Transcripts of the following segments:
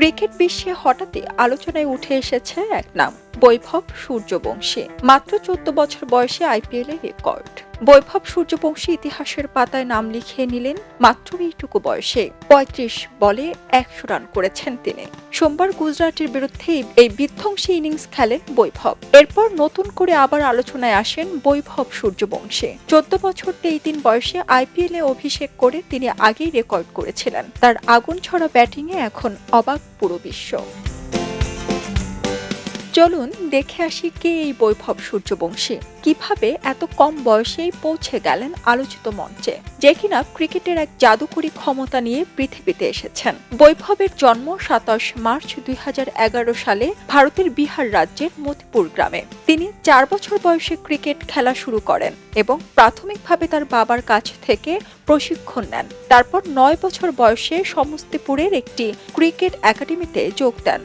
Cricket বিশ্বে হঠাৎই আলোচনায় উঠে এসেছে এক নাম। বৈভব সূর্যবংশী। মাত্র চোদ্দ বছর বয়সে আইপিএল এ রেকর্ড। বৈভব সূর্যবংশী ইতিহাসের পাতায় নাম লিখিয়ে নিলেন মাত্র এইটুকু বয়সে। পঁয়ত্রিশ বলে একশো রান করেছেন তিনি। সোমবার গুজরাটের বিরুদ্ধে এই বিধ্বংসী ইনিংস খেলেন বৈভব। এরপর নতুন করে আবার আলোচনায় আসেন বৈভব সূর্যবংশী। চোদ্দ বছর তেই তিন বয়সে আইপিএল এ অভিষেক করে তিনি আগেই রেকর্ড করেছিলেন। তার আগুন ছড়া ব্যাটিংয়ে এখন অবাক পুরো বিশ্ব। চলুন দেখে আসি কে এই বৈভব সূর্যবংশী। কীভাবে এত কম বয়সেই পৌঁছে গেলেন আলোচিত মঞ্চে, যে কিনা ক্রিকেটের এক জাদুকরী ক্ষমতা নিয়ে পৃথিবীতে এসেছেন। বৈভবের জন্ম সাতাশ মার্চ দুই হাজার এগারো সালে ভারতের বিহার রাজ্যের মতিপুর গ্রামে। তিনি চার বছর বয়সে ক্রিকেট খেলা শুরু করেন এবং প্রাথমিকভাবে তার বাবার কাছ থেকে প্রশিক্ষণ নেন। তারপর নয় বছর বয়সে সমস্তিপুরের একটি ক্রিকেট একাডেমিতে যোগ দেন।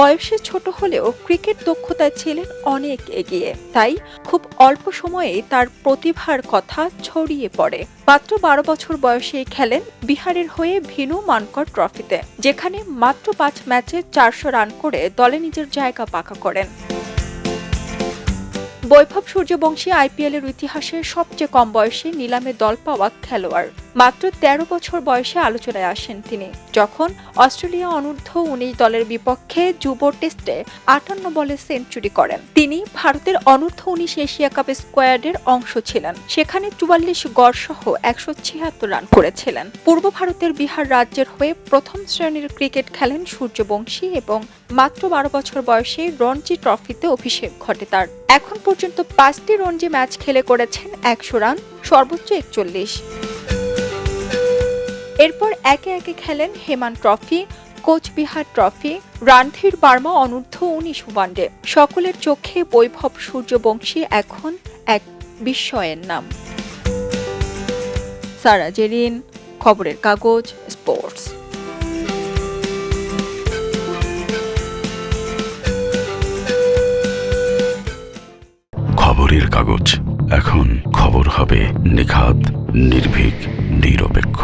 বয়সে ছোট হলেও ক্রিকেট দক্ষতায় ছিলেন অনেক এগিয়ে। তাই খুব অল্প সময়ে তার প্রতিভার কথা ছড়িয়ে পড়ে। মাত্র বারো বছর বয়সেই খেলেন বিহারের হয়ে ভিনু মানকর ট্রফিতে, যেখানে মাত্র পাঁচ ম্যাচে চারশো রান করে দলে নিজের জায়গা পাকা করেন। বৈভব সূর্যবংশী আইপিএল এর ইতিহাসে সবচেয়ে কম বয়সে নিলামে দল পাওয়া খেলোয়াড়। মাত্র তেরো বছর বয়সে আলোচনায় আসেন তিনি। যখন অস্ট্রেলিয়া অনূর্ধ্ব উনিশ দলের বিপক্ষে যুব টেস্টে আটান্ন বলে সেঞ্চুরি করেন। তিনি ভারতের অনূর্ধ্ব উনিশ এশিয়া কাপ স্কোয়াডের অংশ ছিলেন। সেখানে চুয়াল্লিশ গড় সহ একশো ছিয়াত্তর রান করেছিলেন। পূর্ব ভারতের বিহার রাজ্যের হয়ে প্রথম শ্রেণির ক্রিকেট খেলেন সূর্যবংশী এবং মাত্র বারো বছর বয়সে রঞ্জি ট্রফিতে অভিষেক ঘটে তার। এখন পর্যন্ত পাঁচটি রঞ্জি ম্যাচ খেলে করেছেন একশো রান, সর্বোচ্চ একচল্লিশ। এরপর একে একে খেলেন হেমান ট্রফি, কোচবিহার ট্রফি রণধীর বার্মা অনূর্ধ্ব উনিশ ওয়ানডে। সকলের চোখে বৈভব সূর্যবংশী এখন এক বিস্ময়ের নাম। সারা জেরিন, খবরের কাগজ, স্পোর্টস। খবরের কাগজ। এখন খবর হবে নিখাত, নির্ভীক, নিরপেক্ষ।